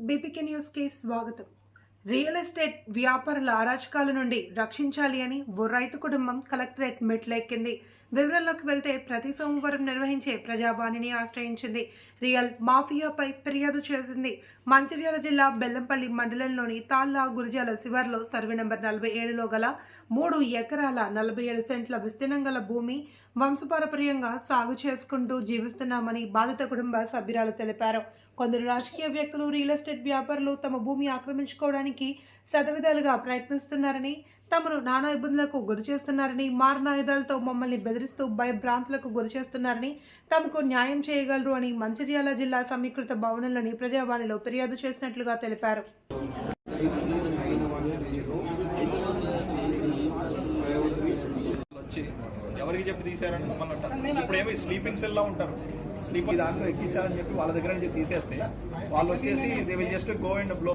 బీపీకే న్యూస్కి స్వాగతం. Real estate వ్యాపారుల అరాచకాల నుండి రక్షించాలి అని ఓ రైతు కుటుంబం కలెక్టరేట్ మెట్లెక్కింది. వివరంలోకి వెళ్తే ప్రతి సోమవారం నిర్వహించే ప్రజావాణిని ఆశ్రయించింది. రియల్ మాఫియాపై ఫిర్యాదు చేసింది. మంచిర్యాల జిల్లా బెల్లంపల్లి మండలంలోని తాళ్ళ గురిజాల శివార్లో సర్వే నెంబర్ నలభై ఏడులో గల మూడు ఎకరాల నలభై ఏడు సెంట్ల విస్తీర్ణం గల భూమి వంశపారపర్యంగా సాగు చేసుకుంటూ జీవిస్తున్నామని బాధిత కుటుంబ సభ్యురాలు తెలిపారు. కొందరు రాజకీయ వ్యక్తులు రియల్ ఎస్టేట్ వ్యాపారులు తమ భూమి ఆక్రమించుకోవడానికి శతవిధాలుగా ప్రయత్నిస్తున్నారని తమను నానా ఇబ్బందులకు గురి చేస్తున్నారని మారణాయుధాలతో మమ్మల్ని బెదిరిస్తూ భయభ్రాంతులకు గురి చేస్తున్నారని తమకు న్యాయం చేయగలరు అని మంచిర్యాల జిల్లా సమీకృత భవనంలోని ప్రజావాణిలో ఫిర్యాదు చేసినట్లుగా తెలిపారు. ఎవరికి చెప్పి తీసారని మమ్మల్ని ఇప్పుడు ఏమి స్లీపింగ్ సెల్లో ఉంటారు. స్లీప్ దాంట్లో ఎక్కించాలని చెప్పి వాళ్ళ దగ్గర నుంచి తీసేస్తే వాళ్ళు వచ్చేసి they will just go and blow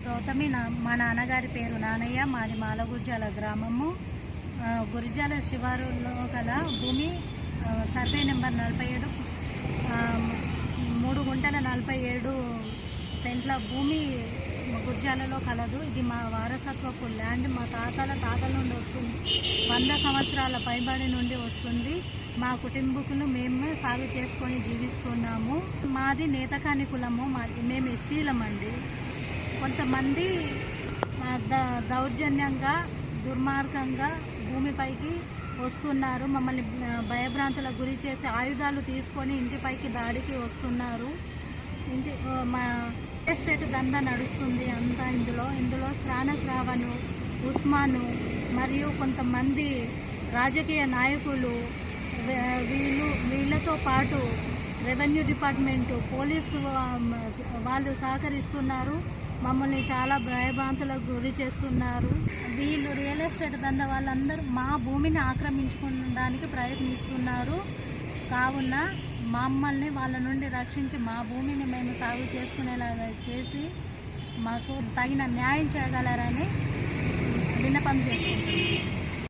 Gautami నా మా నాన్నగారి పేరు నానయ్య మాది మాలగుర్జాల గ్రామము. గురిజాల శివారులో గల భూమి సర్వే నెంబర్ నలభై ఏడు మూడు గుంటల నలభై ఏడు సెంట్ల భూమి గుర్జాలలో కలదు. ఇది మా వారసత్వపు ల్యాండ్. మా తాతల తాతల నుండి వస్తుంది. వంద సంవత్సరాల పైబడి నుండి వస్తుంది. మా కుటుంబకులు మేము సాగు చేసుకొని జీవిస్తున్నాము. మాది నేతకాని కులము. మాది మేము ఎస్సీలమండి కొంతమంది ద- దౌర్జన్యంగా దుర్మార్గంగా భూమిపైకి వస్తున్నారు. మమ్మల్ని భయభ్రాంతుల భయభ్రాంతులకు గురి చేసి ఆయుధాలు తీసుకొని ఇంటిపైకి దాడికి వస్తున్నారు. ఇంటి మా ఎస్టేట్ దందా నడుస్తుంది అంతా ఇందులో. ఇందులో శ్రాన శ్రావణు ఉస్మాను మరియు కొంతమంది రాజకీయ నాయకులు వీళ్ళు వీళ్ళతో పాటు రెవెన్యూ డిపార్ట్మెంటు పోలీసు వాళ్ళు సహకరిస్తున్నారు. మమ్మల్ని చాలా భయభ్రాంతులకు గురి చేస్తున్నారు. వీళ్ళు రియల్ ఎస్టేట్ దంద వాళ్ళందరూ మా భూమిని ఆక్రమించుకోవడానికి ప్రయత్నిస్తున్నారు. కావున మమ్మల్ని వాళ్ళ నుండి రక్షించి మా భూమిని మేము సాగు చేసుకునేలాగా చేసి మాకు తగిన న్యాయం చేయగలరని విన్నపం చేసుకుంటున్నాం.